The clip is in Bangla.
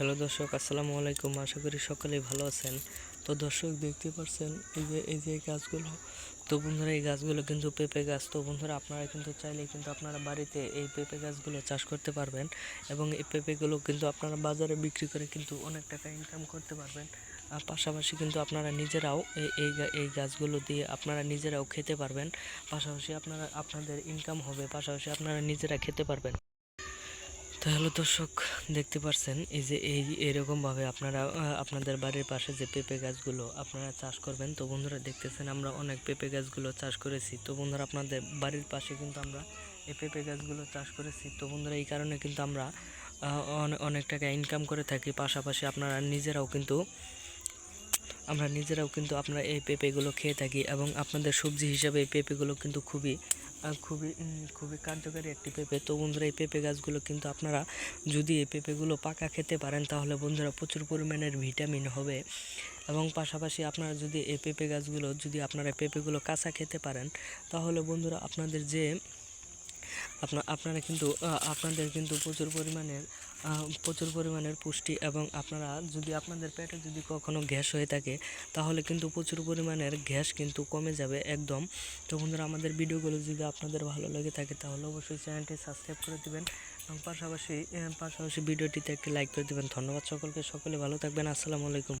হ্যালো দর্শক, আসসালামু আলাইকুম। আশা করি সকলেই ভালো আছেন। তো দর্শক, দেখতে পাচ্ছেন এই যে এই যে গাছগুলো? তো বন্ধুরা, এই গাছগুলো কিন্তু পেঁপে গাছ। তো বন্ধুরা, আপনারা কিন্তু চাইলে কিন্তু আপনারা বাড়িতে এই পেঁপে গাছগুলো চাষ করতে পারবেন এবং এই পেঁপেগুলো কিন্তু আপনারা বাজারে বিক্রি করে কিন্তু অনেক টাকা ইনকাম করতে পারবেন। আর পাশাপাশি কিন্তু আপনারা নিজেরাও এই এই গাছগুলো দিয়ে আপনারা নিজেরাও খেতে পারবেন। পাশাপাশি আপনারা, আপনাদের ইনকাম হবে। পাশাপাশি আপনারা নিজেরা খেতে পারবেন। তো হ্যালো দর্শক দেখতে পাচ্ছেন এই যে এই এরকমভাবে আপনারা আপনাদের বাড়ির পাশে যে পেঁপে গাছগুলো আপনারা চাষ করবেন, তো বন্ধুরা দেখতেছেন আমরা অনেক পেঁপে গাছগুলো চাষ করেছি। তো বন্ধুরা আপনাদের বাড়ির পাশে কিন্তু আমরা এই পেঁপে গাছগুলো চাষ করেছি। তো বন্ধুরা এই কারণে কিন্তু আমরা অনেক টাকা ইনকাম করে থাকি। পাশাপাশি আপনারা নিজেরাও কিন্তু, আমরা নিজেরাও কিন্তু আপনারা এই পেঁপেগুলো খেয়ে থাকি এবং আপনাদের সবজি হিসাবে এই পেঁপেগুলো কিন্তু খুবই খুবই খুবই কার্যকারী একটি পেঁপে। তো বন্ধুরা, এই পেঁপে গাছগুলো কিন্তু আপনারা যদি এই পেঁপেগুলো পাকা খেতে পারেন, তাহলে বন্ধুরা প্রচুর পরিমাণের ভিটামিন হবে। এবং পাশাপাশি আপনারা যদি এই পেঁপে গাছগুলো, যদি আপনারা পেঁপেগুলো কাঁচা খেতে পারেন, তাহলে বন্ধুরা আপনাদের যে আপনার আপনারা কিন্তু আপনাদের কিন্তু প্রচুর পরিমাণের প্রচুর পরিমাণের পুষ্টি এবং আপনারা যদি আপনাদের পেটে যদি কখনো গ্যাস হয়ে থাকে, তাহলে কিন্তু প্রচুর পরিমাণের গ্যাস কিন্তু কমে যাবে একদম। তো বন্ধুরা, আমাদের ভিডিওগুলো যদি আপনাদের ভালো লেগে থাকে, তাহলে অবশ্যই চ্যানেলটি সাবস্ক্রাইব করে দিবেন এবং পাশাপাশি পাশাপাশি ভিডিওটিতে একটি লাইক করে দিবেন। ধন্যবাদ সকলকে, সকলে ভালো থাকবেন। আসসালামু আলাইকুম।